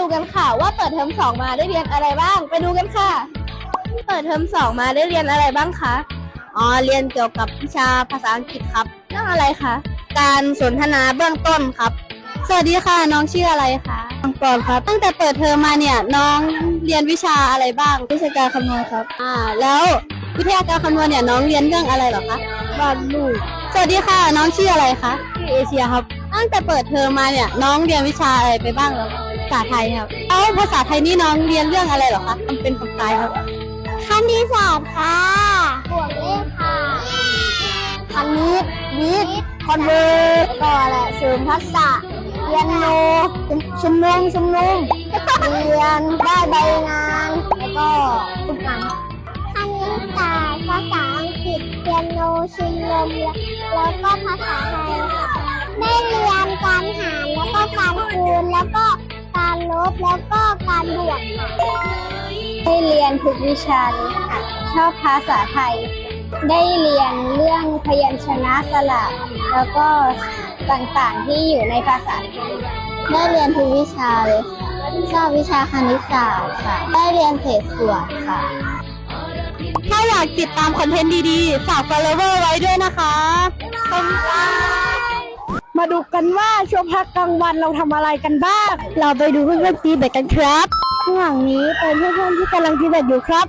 ดูกันค่ะว่าเปิดเทอมสองมาได้เรียนอะไรบ้าง ไปดูกันค่ะ เปิดเทอมสองมาได้เรียนอะไรบ้างคะ อ๋อ เรียนเกี่ยวกับวิชาภาษาอังกฤษครับเรื่องอะไรคะ การสนทนาเบื้องต้นครับ สวัสดีค่ะ น้องชื่ออะไรคะอังกรครับ ตั้งแต่เปิดเทอมมาเนี่ยน้องเรียนวิชาอะไรบ้าง วิชาการคำนวณครับ อ่า แล้ววิทยาการคำนวณเนี่ยน้องเรียนเรื่องอะไรเหรอคะวาดรูปสวัสดีค่ะ น้องชื่ออะไรคะชื่อเอเชียครับ ตั้งแต่เปิดเทอมมาเนี่ยน้องเรียนวิชาอะไรไปบ้างแล้วภา ษาไทยครับแล้วภาษาไทยนี่น้องเรียนเรื่องอะไรเหรอคะมันเป็นคำตายครับคณิตศาสตร์ค่ะบวกเลขค่ะคณิตวิทย์คอนเวอร์ก็อะไรเสริมทักษะเรียนโนชุมนุมชุมนุมเรียนได้ใบงาน แล้วก็ฝึกงานคณิตศาสตร์ภาษาอังกฤษเรียนโนชุมนุมแล้วก็ภาษาไทยค่ะได้เรียนการหารแล้วก็การคูณแล้วก็ การลบแล้วก็การบวกค่ะได้เรียนทุกวิชาเลยค่ะ ชอบภาษาไทย ได้เรียนเรื่องพยัญชนะสระแล้วก็ต่างๆที่อยู่ในภาษาไทยได้เรียนทุกวิชาเลยค่ะชอบวิชาคณิตศาสตร์ค่ะ ได้เรียนเศษส่วนค่ะ ถ้าอยากติดตามคอนเทนต์ดีๆ ฝาก follower ไว้ด้วยนะคะขอบคุณค่ะ มาดูกันว่าช่วงพักกลางวันเราทำอะไรกันบ้าง เราไปดูเพื่อนๆตีแบดกันครับข้างหลังนี้เป็นเพื่อนๆที่กำลังตีแบดอยู่ครับ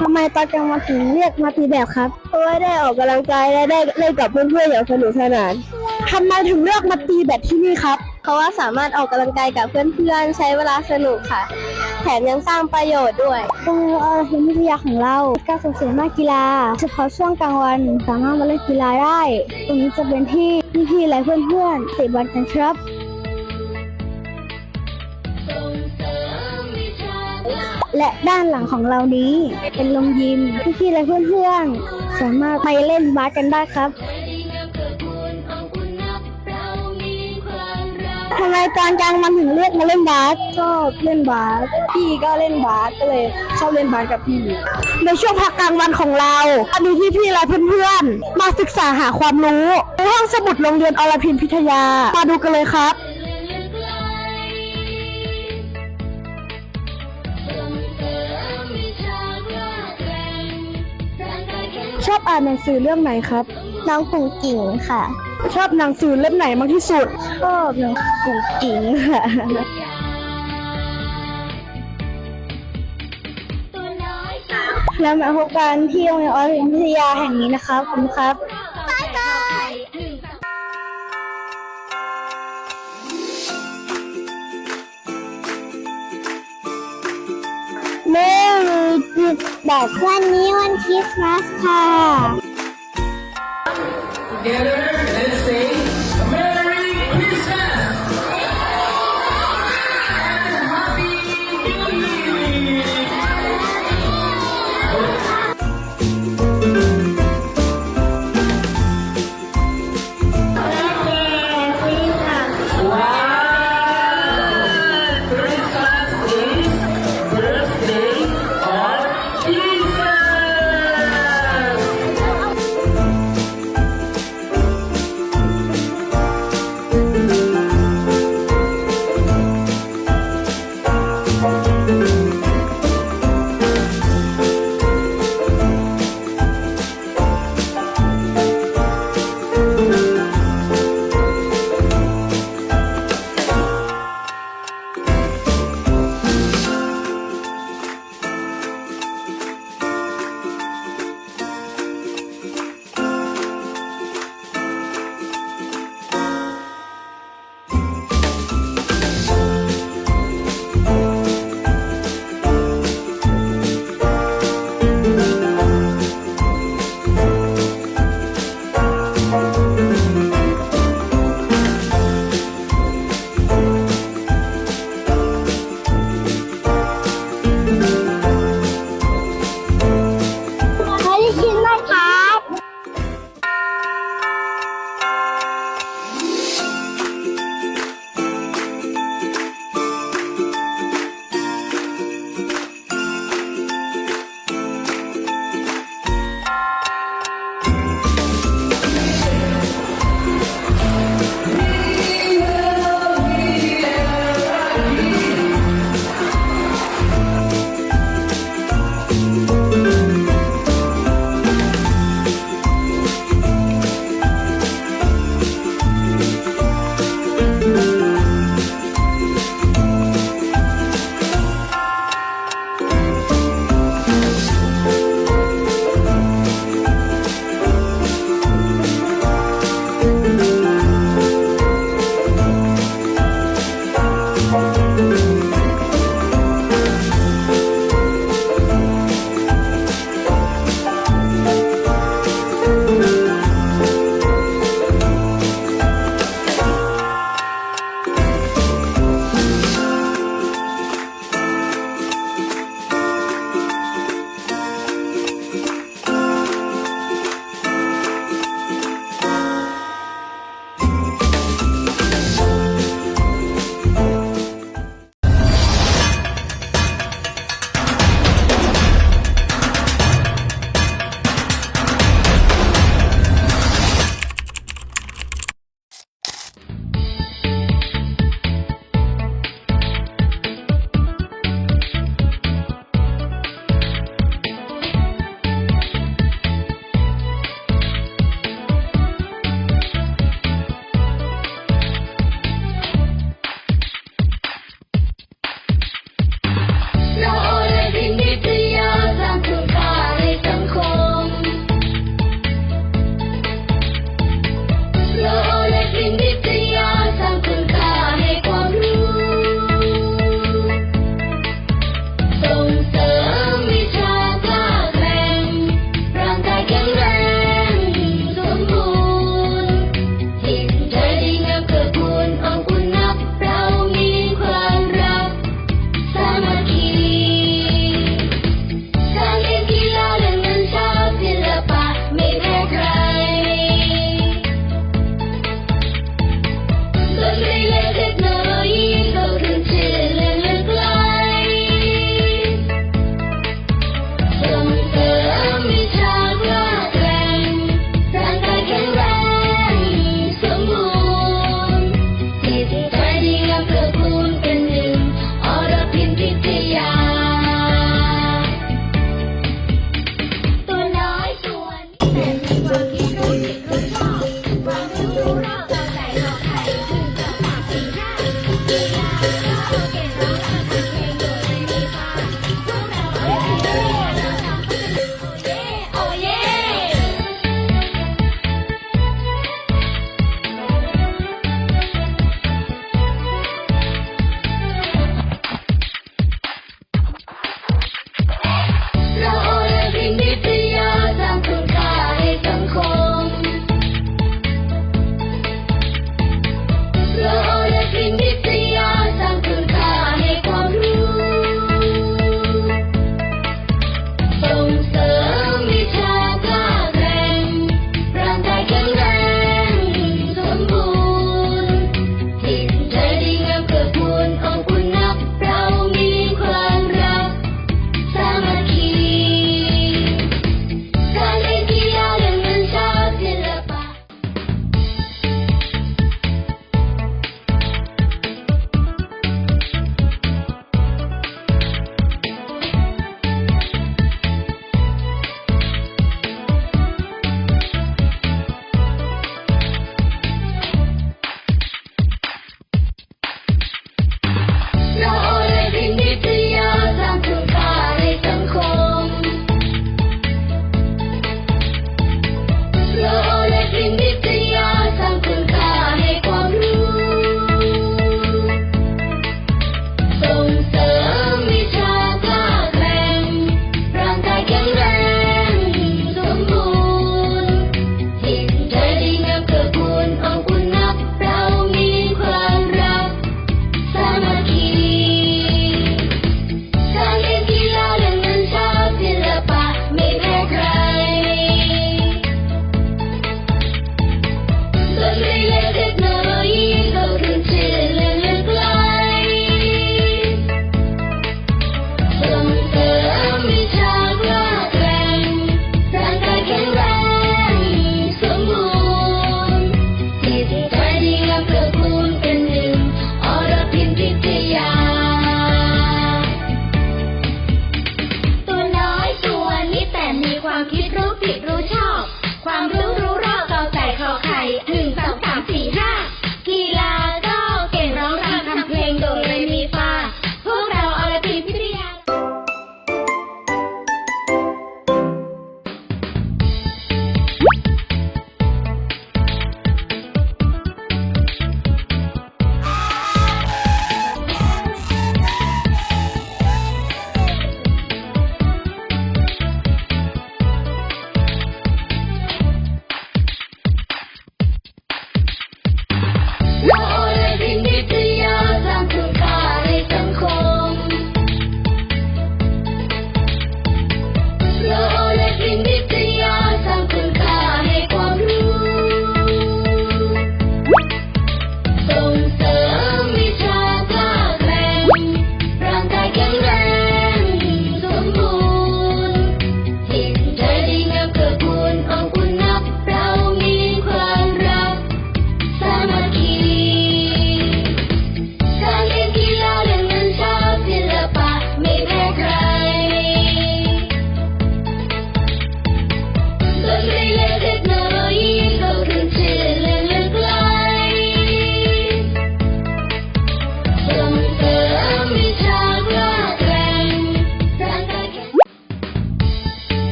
ทำไมตอนกลางวันถึงเรียกมาตีแบดครับ เพราะว่าได้ออกกำลังกายและได้เล่นกับเพื่อนๆอย่างสนุกสนานทำไมถึงเลือกมาตีแบดที่นี่ครับ เพราะว่าสามารถออกกำลังกายกับเพื่อนๆใช้เวลาสนุกค่ะ แถมยังสร้างประโยชน์ด้วยโรงเรียนอรพินวิทยาของเราการส่งเสริมด้านกีฬา เฉพาะช่วงกลางวันสามารถมาเล่นกีฬาได้ ตรงนี้จะเป็นที่พี่ๆและเพื่อนๆเตะบอลกันครับและด้านหลังของเรานี้เป็นโรงยิมพี่ๆและเพื่อนๆสามารถไปเล่นบาสกันได้ครับ ทำไมตอนกลางวันถึงเลือกมาเล่นบาสชอบเล่นบาสพี่ก็เล่นบาสก็เลยชอบเล่นบาสกับพี่ในช่วงพักกลางวันของเราอันนี้พี่พี่ๆและเพื่อนๆมาศึกษาหาความรู้ในห้องสมุดโรงเรียนอรพินพิทยามาดูกันเลยครับชอบอ่านหนังสือเรื่องไหนครับ น้องกุ่งกิ่งค่ะ ชอบหนังสือเล่มไหนมากที่สุด ชอบน้องกุ่งกิ่งค่ะแล้วมาพบกันที่โรงเรียนอรินวิทยาแห่งนี้นะครับขอบคุณครับเมรี่จิตแบบวันนี้วันคริสต์มาสค่ะ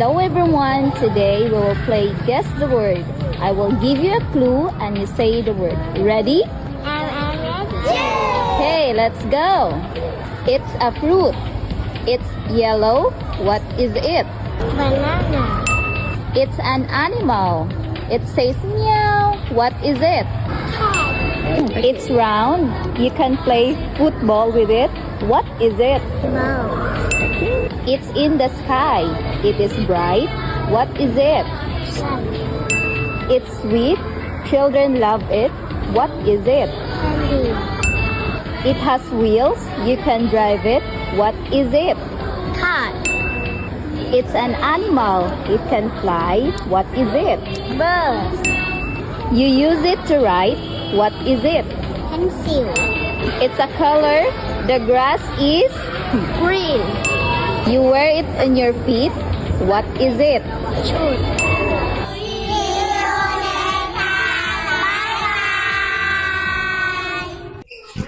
Hello everyone. Today we will play Guess the Word. I will give you a clue and you say the word. Ready? Okay, let's go. It's a fruit. It's yellow. What is it? banana It's an animal. It says meow. What is it? Cat. It's round. You can play football with it. What is it? mouse It's in the sky. It is bright. What is it? sun It's sweet. Children love it. What is it? candy It has wheels. You can drive it. What is it? Car. It's an animal. It can fly. What is it? bird You use it to write. What is it? pencil It's a color. The grass is. green You wear it on your feet. What is it? shoot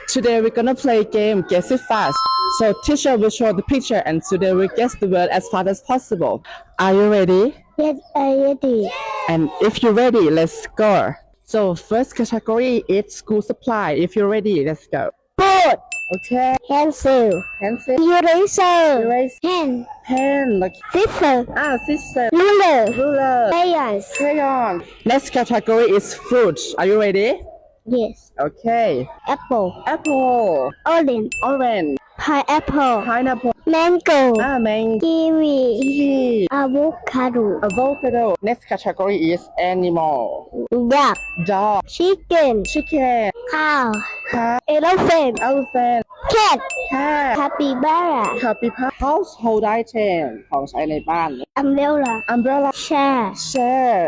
Today we're gonna play a game Guess It Fast. So teacher will show the picture and today we guess the word as fast as possible. Are you ready? yes I'm ready And if you're ready, let's go. So first category is school supply. If you're ready, let's go. Board Okay. pencil Pencil, eraser. Erase, pen. Pen, like scissors ah, scissors, ruler. Ruler, crayons. Crayon. Next category is fruit. Are you ready? yes. Okay. apple. Apple, orange orange, pineapple pineapple, mango ah, mango, kiwi kiwi, avocado avocado. Next category is animal. duck Dog, chicken chicken, cow cat, elephant elephant, cat cat, capybara capybara. Household item ของใช้ในบ้าน umbrella umbrella, chair chair,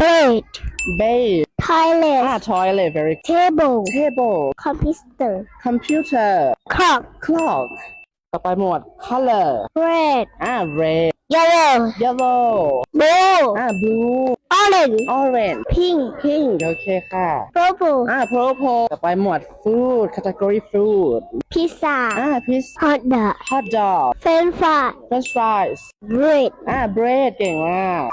plate bed, toilet อ่า toilet very table table, computer computer, clock clock ต่อไปหมวด color red อ่า red yellow yellow blue อ่า blue orange orange pink pink โอเคค่ะ purple อ่า purple ต่อไปหมวด food category food pizza อ่า pizza hot dog hot dog french fry french fries bread อ่า bread เก่งมาก